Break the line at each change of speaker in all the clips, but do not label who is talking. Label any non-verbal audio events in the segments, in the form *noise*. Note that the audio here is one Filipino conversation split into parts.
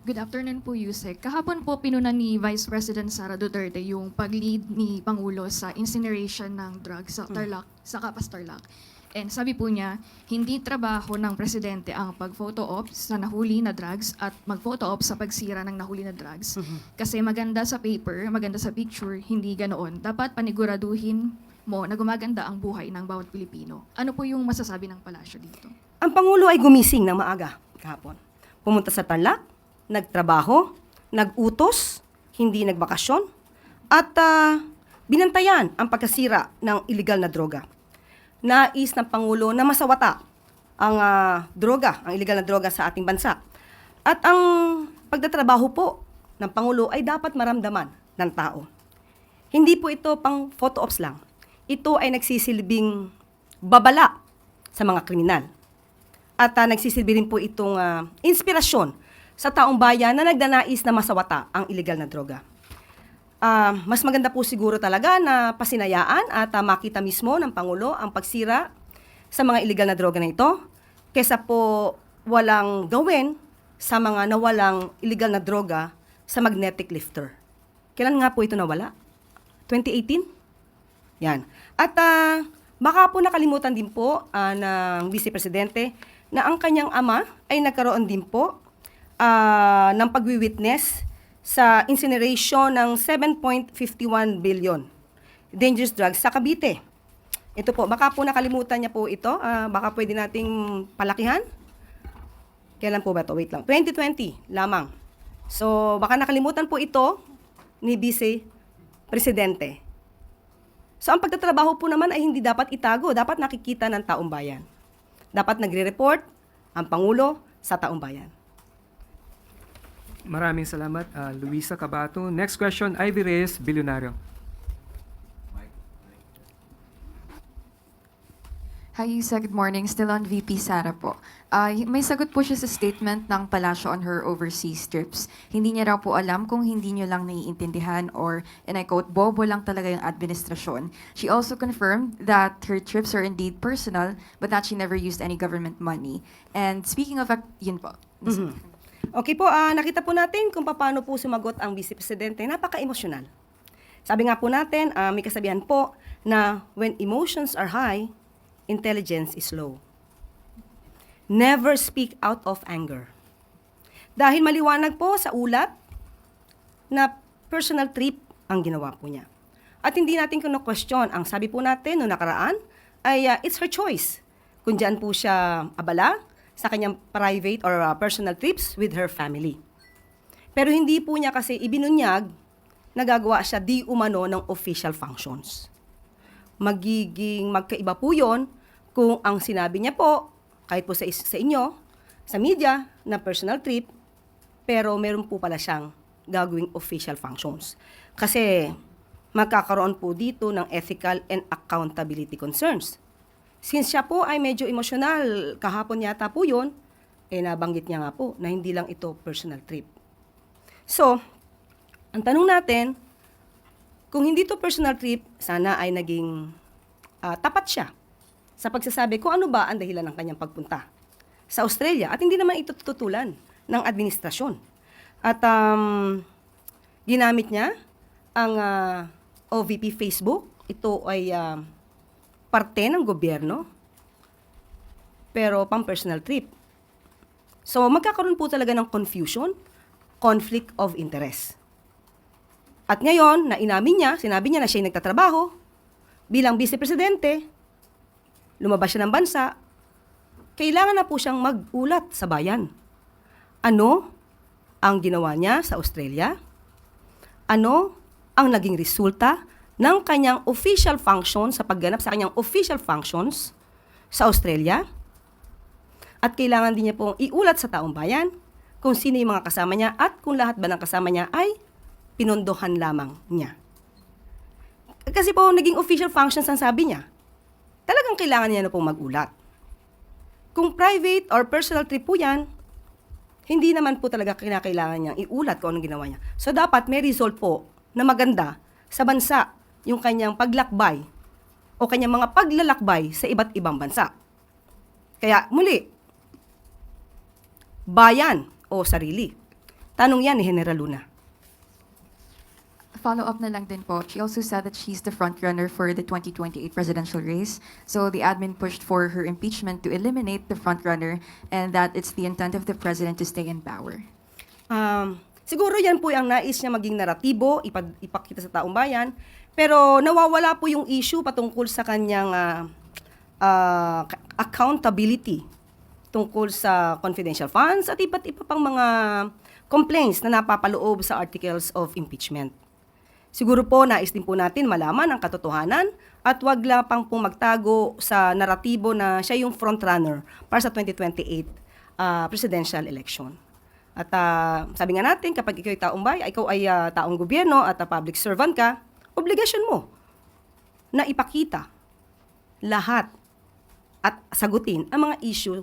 Good afternoon po, Yusek. Kahapon po pinunan ni Vice President Sara Duterte yung pag-lead ni Pangulo sa incineration ng drugs sa Tarlac, sa Kapas Tarlac. And sabi po niya, hindi trabaho ng presidente ang pag-photo op sa nahuli na drugs at mag-photo op sa pagsira ng nahuli na drugs. Kasi maganda sa paper, maganda sa picture, hindi ganoon. Dapat paniguraduhin mo na gumaganda ang buhay ng bawat Pilipino. Ano po yung masasabi ng palasyo dito?
Ang Pangulo ay gumising ng maaga kahapon. Pumunta sa Tarlac, nagtrabaho, nagutos, hindi nagbakasyon, at ah, binantayan ang pagkasira ng illegal na droga. Nais ng Pangulo na masawata ang ah, droga, ang illegal na droga sa ating bansa. At ang pagtatrabaho po ng Pangulo ay dapat maramdaman ng tao. Hindi po ito pang photo ops lang. Ito ay nagsisilbing babala sa mga kriminal. At ah, nagsisilbi rin po itong ah, inspirasyon sa taong bayan na nagdanais na masawata ang illegal na droga. Ah, mas maganda po siguro talaga na pasinayaan at ah, makita mismo ng Pangulo ang pagsira sa mga illegal na droga na ito kesa po walang gawin sa mga nawalang illegal na droga sa magnetic lifter. Kailan nga po ito nawala? 2018? Yan. At ah, baka po nakalimutan din po ah, ng Vice Presidente na ang kanyang ama ay nagkaroon din po ah, ng pagwi-witness sa incineration ng 7.51 billion dangerous drugs sa Cavite. Ito po, baka po nakalimutan niya po ito. Ah, baka pwede nating palakihan. Kailan po ba to? Wait lang. 2020 lamang. So, baka nakalimutan po ito ni Vice Presidente. So, ang pagtatrabaho po naman ay hindi dapat itago. Dapat nakikita ng taong bayan. Dapat nagre-report ang Pangulo sa taong bayan.
Maraming salamat, ah, Luisa Cabato. Next question, Ivy Reyes, Bilyonaryo.
Hi, Isa. Good morning. Still on VP Sara po. Ah, y- may sagot po siya sa statement ng Palasyo on her overseas trips. Hindi niya raw po alam kung hindi niyo lang naiintindihan or, and I quote, bobo lang talaga yung administrasyon. She also confirmed that her trips are indeed personal, but that she never used any government money. And speaking of, yun po.
Okay po, ah, nakita po natin kung paano po sumagot ang Vice Presidente. Napaka-emosyonal. Sabi nga po natin, ah, may kasabihan po na when emotions are high, intelligence is low. Never speak out of anger. Dahil maliwanag po sa ulat na personal trip ang ginawa po niya. At hindi natin kino-question. Ang sabi po natin noong nakaraan ay ah, it's her choice. Kung diyan po siya abala sa kanyang private or ah, personal trips with her family. Pero hindi po niya kasi ibinunyag nagagawa siya di umano ng official functions. Magiging magkaiba po yon kung ang sinabi niya po, kahit po sa, sa inyo, sa media, na personal trip, pero meron po pala siyang gagawing official functions. Kasi magkakaroon po dito ng ethical and accountability concerns. Since siya po ay medyo emosyonal, kahapon yata po yun, eh nabanggit niya nga po na hindi lang ito personal trip. So, ang tanong natin, kung hindi to personal trip, sana ay naging ah, tapat siya sa pagsasabi kung ano ba ang dahilan ng kanyang pagpunta sa Australia. At hindi naman ito tutulan ng administrasyon. At um, ginamit niya ang ah, OVP Facebook. Ito ay ah, parte ng gobyerno, pero pang personal trip. So magkakaroon po talaga ng confusion, conflict of interest. At ngayon, na inamin niya, sinabi niya na siya nagtatrabaho bilang vice-presidente, lumabas siya ng bansa, kailangan na po siyang mag-ulat sa bayan. Ano ang ginawa niya sa Australia? Ano ang naging resulta ng kanyang official function sa pagganap sa kanyang official functions sa Australia? At kailangan din niya pong iulat sa taong bayan kung sino yung mga kasama niya at kung lahat ba ng kasama niya ay pinondohan lamang niya. Kasi po, naging official functions ang sabi niya. Talagang kailangan niya na pong magulat. Kung private or personal trip po yan, hindi naman po talaga kinakailangan niyang iulat kung anong ginawa niya. So, dapat may result po na maganda sa bansa yung kanyang paglakbay o kanyang mga paglalakbay sa iba't ibang bansa. Kaya, muli, bayan o sarili. Tanong yan ni General Luna.
Follow up na lang din po. She also said that she's the front runner for the 2028 presidential race. So the admin pushed for her impeachment to eliminate the front runner and that it's the intent of the president to stay in power.
Um, siguro yan po ang nais niya maging naratibo, ipad, ipakita sa taong bayan. Pero nawawala po yung issue patungkol sa kanyang ah, ah, accountability tungkol sa confidential funds at iba't iba pang mga complaints na napapaloob sa articles of impeachment. Siguro po nais din po natin malaman ang katotohanan at wag lang pong magtago sa naratibo na siya yung frontrunner para sa 2028 ah, presidential election. At ah, sabi nga natin, kapag ikaw ay taong bayan, ikaw ay ah, taong gobyerno at ah, public servant ka, obligasyon mo na ipakita lahat at sagutin ang mga issue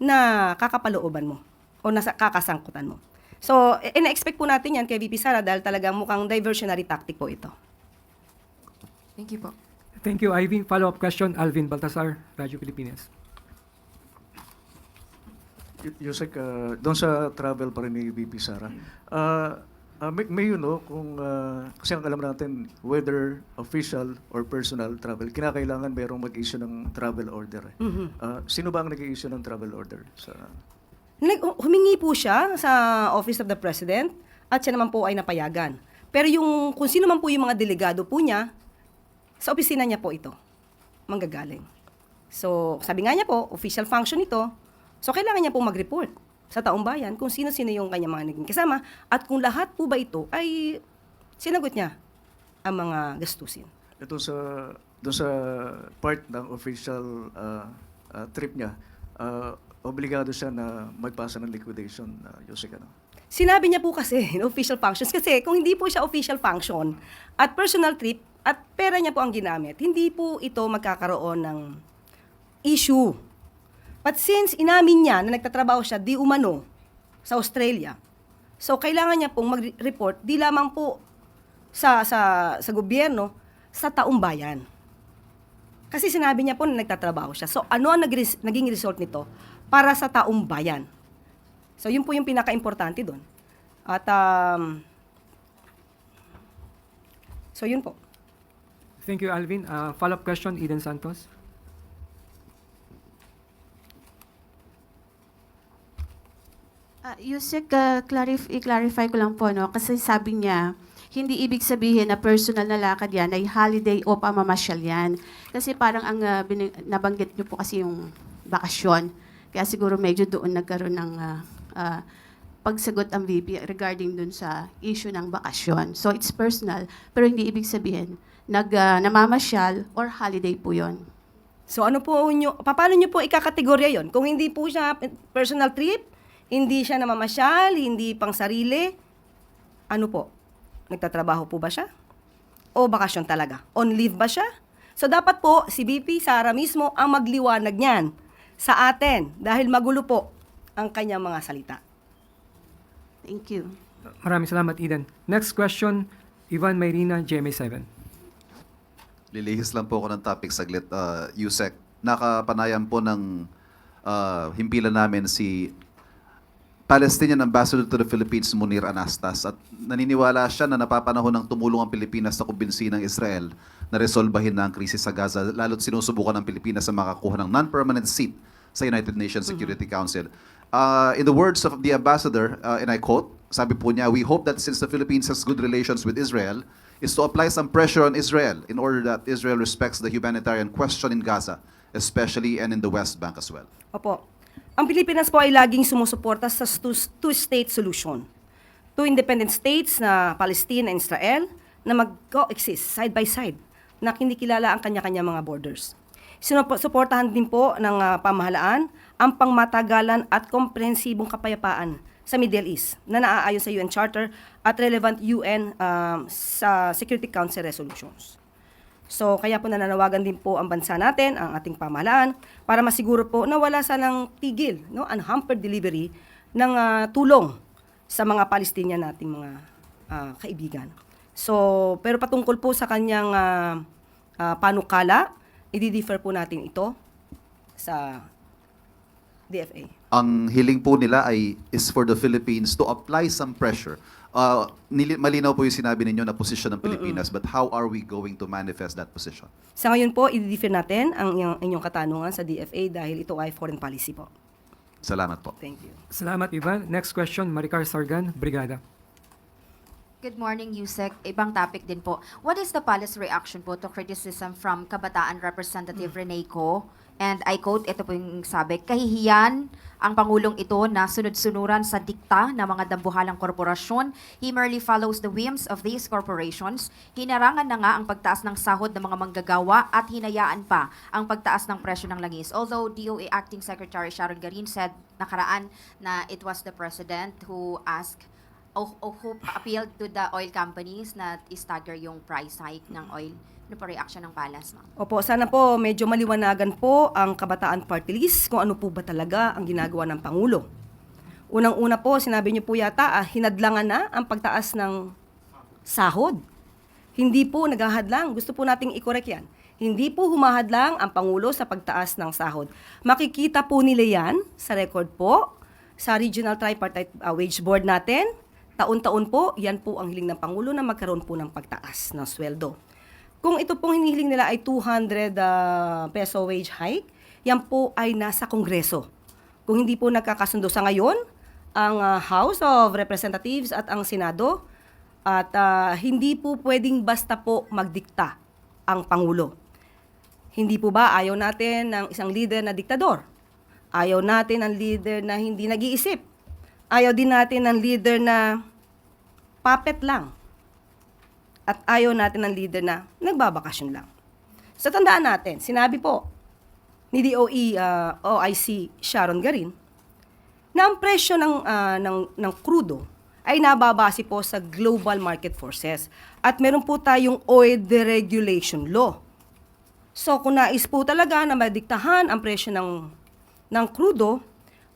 na kakapalooban mo o nasa kakasangkutan mo. So, e- ina-expect po natin yan kay VP Sara dahil talagang mukhang diversionary tactic po ito.
Thank you po.
Thank you, Ivy. Follow-up question, Alvin Baltasar, Radyo Pilipinas.
Yusek, uh, doon sa travel pa rin ni VP Sara, uh, uh, may, may you know, kung, uh, kasi ang alam natin, whether official or personal travel, kinakailangan mayroong mag-issue ng travel order. eh. Uh, sino ba ang nag-issue ng travel order? Sa,
Nag, humingi po siya sa Office of the President at siya naman po ay napayagan. Pero yung kung sino man po yung mga delegado po niya, sa opisina niya po ito, manggagaling. So, sabi nga niya po, official function ito, so kailangan niya po mag-report sa taong bayan kung sino-sino yung kanyang mga naging kasama at kung lahat po ba ito ay sinagot niya ang mga gastusin.
ito sa, doon sa part ng official uh, uh, trip niya, uh, obligado siya na magpasa ng liquidation, uh, Yusek, ano?
Sinabi niya po kasi, *laughs* in official functions, kasi kung hindi po siya official function at personal trip at pera niya po ang ginamit, hindi po ito magkakaroon ng issue. But since inamin niya na nagtatrabaho siya di umano sa Australia, so kailangan niya pong mag-report di lamang po sa, sa, sa gobyerno, sa taong bayan. Kasi sinabi niya po na nagtatrabaho siya. So ano ang nagres- naging result nito para sa taong bayan? So yun po yung pinaka-importante doon. At um, so yun po.
Thank you, Alvin. Uh, follow-up question, Eden Santos.
Ah, Yusek, ah, clarif- i-clarify ko lang po, no? kasi sabi niya, hindi ibig sabihin na personal na lakad yan ay holiday o pamamasyal yan. Kasi parang ang ah, bini- nabanggit niyo po kasi yung bakasyon. Kaya siguro medyo doon nagkaroon ng ah, ah, pagsagot ang VP regarding dun sa issue ng bakasyon. So it's personal, pero hindi ibig sabihin nag, ah, namamasyal or holiday po yon.
So ano po nyo, paano nyo po ikakategorya yon? Kung hindi po siya personal trip, hindi siya namamasyal, hindi pang sarili, ano po? Nagtatrabaho po ba siya? O bakasyon talaga? On leave ba siya? So dapat po si BP Sara mismo ang magliwanag niyan sa atin dahil magulo po ang kanyang mga salita.
Thank you.
Maraming salamat, Eden. Next question, Ivan Mayrina, GMA7.
Lilihis lang po ako ng topic saglit. Uh, Yusek, nakapanayam po ng uh, himpilan namin si Palestinian Ambassador to the Philippines, Munir Anastas. At naniniwala siya na napapanahon ng tumulong ang Pilipinas sa kumbinsi ng Israel na resolbahin na ang krisis sa Gaza, lalo't sinusubukan ng Pilipinas sa makakuha ng non-permanent seat sa United Nations Security Council. Uh, in the words of the ambassador, uh, and I quote, sabi po niya, we hope that since the Philippines has good relations with Israel, is to apply some pressure on Israel in order that Israel respects the humanitarian question in Gaza, especially and in the West Bank as well.
Opo. Ang Pilipinas po ay laging sumusuporta sa two- two-state solution. Two independent states na Palestine and Israel na mag-coexist side by side na kinikilala ang kanya-kanya mga borders. Sinuportahan din po ng ah, pamahalaan ang pangmatagalan at komprehensibong kapayapaan sa Middle East na naaayon sa UN Charter at relevant UN um, sa Security Council resolutions. So, kaya po nananawagan din po ang bansa natin, ang ating pamahalaan, para masiguro po na wala sanang tigil, no, unhampered delivery ng ah, tulong sa mga Palestinian nating mga ah, kaibigan. So, pero patungkol po sa kanyang ah, ah, panukala, i-defer po natin ito sa DFA.
ang hiling po nila ay is for the Philippines to apply some pressure. Uh, nili- malinaw po yung sinabi ninyo na posisyon ng Pilipinas, but how are we going to manifest that position?
Sa ngayon po, i-defer natin ang inyong, inyong katanungan sa DFA dahil ito ay foreign policy po.
Salamat po.
Thank you.
Salamat, Ivan. Next question, Maricar Sargan, Brigada.
Good morning, Yusek. Ibang topic din po. What is the palace reaction po to criticism from Kabataan Representative Rene Co? And I quote, ito po yung sabi, kahihiyan ang Pangulong ito na sunod-sunuran sa dikta ng mga dambuhalang korporasyon. He merely follows the whims of these corporations. Hinarangan na nga ang pagtaas ng sahod ng mga manggagawa at hinayaan pa ang pagtaas ng presyo ng langis. Although DOA Acting Secretary Sharon Garin said nakaraan na it was the President who asked o, o who appealed to the oil companies na i-stagger yung price hike ng oil. Ano po reaction ng Palas, ma'am?
Opo, sana po medyo maliwanagan po ang kabataan party list kung ano po ba talaga ang ginagawa ng Pangulo. Unang-una po, sinabi niyo po yata, ah, hinadlangan na ang pagtaas ng sahod. Hindi po naghahadlang. Gusto po nating i-correct yan. Hindi po humahadlang ang Pangulo sa pagtaas ng sahod. Makikita po nila yan sa record po, sa Regional Tripartite ah, Wage Board natin. Taon-taon po, yan po ang hiling ng Pangulo na magkaroon po ng pagtaas ng sweldo. Kung ito pong hinihiling nila ay 200 ah, peso wage hike, yan po ay nasa Kongreso. Kung hindi po nagkakasundo sa ngayon, ang ah, House of Representatives at ang Senado, at ah, hindi po pwedeng basta po magdikta ang Pangulo. Hindi po ba ayaw natin ng isang leader na diktador? Ayaw natin ng leader na hindi nag-iisip. Ayaw din natin ng leader na puppet lang at ayaw natin ng leader na nagbabakasyon lang. Sa tandaan natin, sinabi po ni DOE uh, OIC Sharon Garin na ang presyo ng, ah, ng, ng krudo ay nababase po sa global market forces at meron po tayong oil deregulation law. So kung nais po talaga na madiktahan ang presyo ng, ng krudo,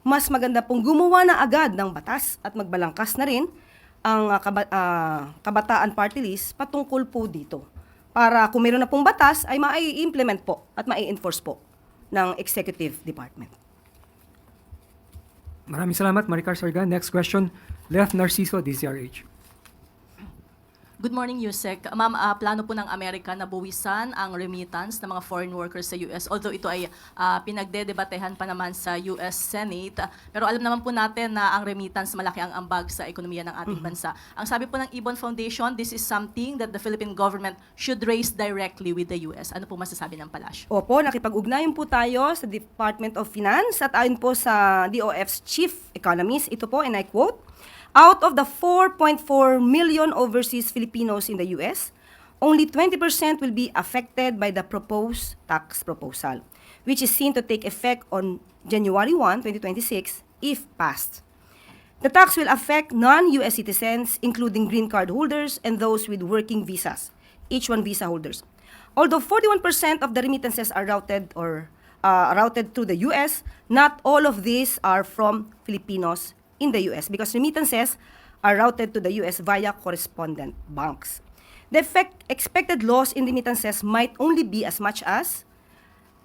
mas maganda pong gumawa na agad ng batas at magbalangkas na rin ang ah, kaba- ah, kabataan party list patungkol po dito. Para kung meron na pong batas ay mai-implement po at mai-enforce po ng executive department.
Maraming salamat, Maricar Sargan. Next question, Left Narciso, DZRH.
Good morning, Yusek. Ma'am, ah, plano po ng Amerika na buwisan ang remittance ng mga foreign workers sa US. Although ito ay ah, pinagdedebatehan pa naman sa US Senate. Pero alam naman po natin na ang remittance malaki ang ambag sa ekonomiya ng ating bansa. Ang sabi po ng Ibon Foundation, this is something that the Philippine government should raise directly with the US. Ano po masasabi ng palasyo?
Opo, nakipag-ugnayan po tayo sa Department of Finance at ayon po sa DOF's Chief Economist, ito po, and I quote, Out of the 4.4 million overseas Filipinos in the US, only 20% will be affected by the proposed tax proposal, which is seen to take effect on January 1, 2026, if passed. The tax will affect non-US citizens, including green card holders and those with working visas, H-1 visa holders. Although 41% of the remittances are routed or uh, routed through the US, not all of these are from Filipinos in the US because remittances are routed to the US via correspondent banks. The effect, expected loss in remittances might only be as much as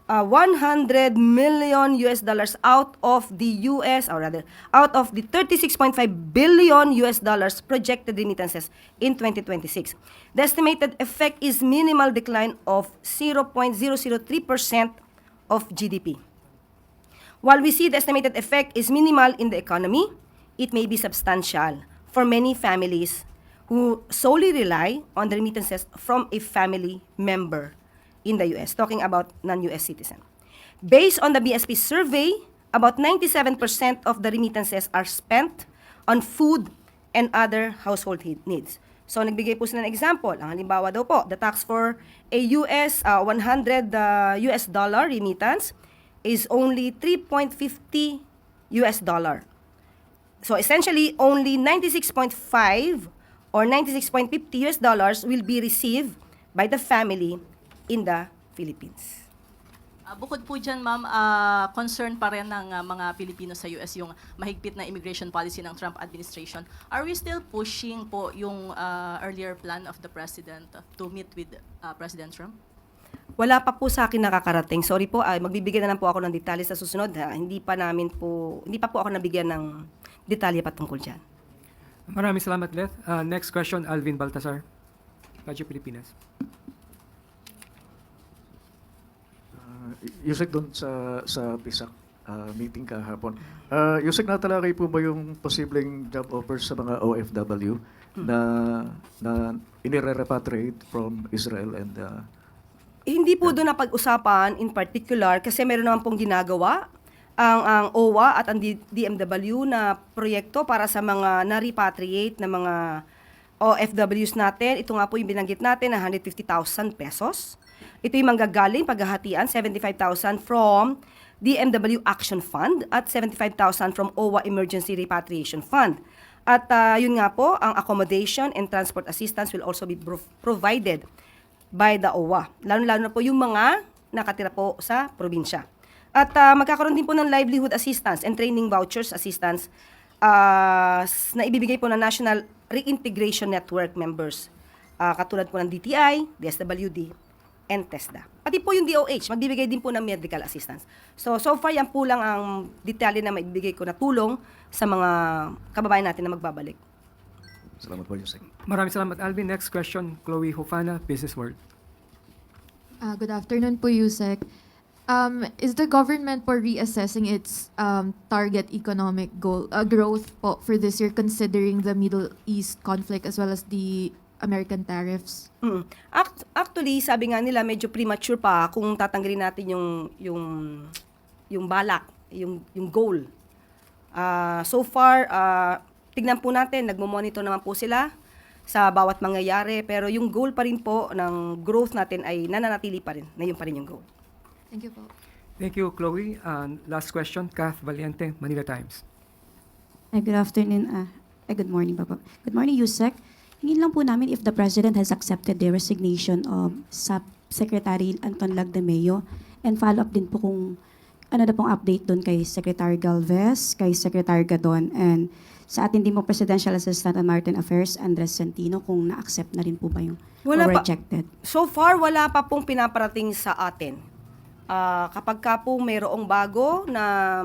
uh, 100 million US dollars out of the US, or rather, out of the 36.5 billion US dollars projected remittances in 2026. The estimated effect is minimal decline of 0.003% of GDP. While we see the estimated effect is minimal in the economy, it may be substantial for many families who solely rely on the remittances from a family member in the US, talking about non-US citizen. Based on the BSP survey, about 97% of the remittances are spent on food and other household needs. So nagbigay po sila ng example. Ang halimbawa daw po, the tax for a US uh, 100 uh, US dollar remittance is only 3.50 US dollar. So essentially, only 96.5 or 96.50 US dollars will be received by the family in the Philippines.
Ah, bukod po dyan, ma'am, ah, concern pa rin ng ah, mga Pilipino sa US yung mahigpit na immigration policy ng Trump administration. Are we still pushing po yung ah, earlier plan of the President to meet with ah, President Trump?
Wala pa po sa akin nakakarating. Sorry po, ay magbibigay na lang po ako ng detalye sa susunod. Ha? Hindi pa namin po, hindi pa po ako nabigyan ng detalye patungkol dyan.
Maraming salamat, Leth. Uh, next question, Alvin Baltasar. Radyo Pilipinas.
Uh, Yusek doon sa sa PISAC uh, meeting kahapon. Uh, Yusek natalakay po ba yung posibleng job offers sa mga OFW na na inire-repatriate from Israel and uh,
Eh, hindi po doon napag-usapan in particular kasi meron naman pong ginagawa ang ang OWA at ang DMW na proyekto para sa mga na-repatriate na mga OFWs natin. Ito nga po yung binanggit natin na 150,000 pesos. Ito yung manggagaling paghahatian, 75,000 from DMW Action Fund at 75,000 from OWA Emergency Repatriation Fund. At ah, yun nga po, ang accommodation and transport assistance will also be prov- provided by the OWA. Lalo-lalo na po yung mga nakatira po sa probinsya. At ah, magkakaroon din po ng livelihood assistance and training vouchers assistance s- na ibibigay po ng National Reintegration Network members. Ah, katulad po ng DTI, DSWD, and TESDA. Pati po yung DOH, magbibigay din po ng medical assistance. So, so far yan po lang ang detalye na maibigay ko na tulong sa mga kababayan natin na magbabalik.
salamat po Yusek.
Maraming salamat, Alvin. Next question, Chloe Hofana, Business World.
Ah, good afternoon po, Yusek. Um, is the government po reassessing its um, target economic goal uh, growth po for this year considering the Middle East conflict as well as the American tariffs?
Mm. Act- actually, sabi nga nila medyo premature pa kung tatanggalin natin yung yung yung balak, yung yung goal. Ah, so far, ah, tignan po natin, nagmo-monitor naman po sila sa bawat mangyayari, pero yung goal pa rin po ng growth natin ay nananatili pa rin, na yun pa rin yung goal.
Thank you po.
Thank you, Chloe. And last question, Kath Valiente, Manila Times.
Ay, good afternoon. ah, ay, good morning pa po. Good morning, Yusek. Hingin lang po namin if the President has accepted the resignation of Sub-Secretary Anton Lagdameo and follow up din po kung ano na pong update doon kay Secretary Galvez, kay Secretary Gadon, and sa atin din po Presidential Assistant on Maritime Affairs, Andres Centino, kung na-accept na rin po ba yung
Wala
or
pa.
rejected.
So far, wala pa pong pinaparating sa atin. Ah, kapag ka po mayroong bago na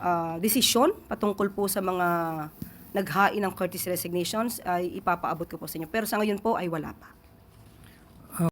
ah, desisyon patungkol po sa mga naghain ng courtesy resignations, ay ipapaabot ko po sa inyo. Pero sa ngayon po ay wala pa.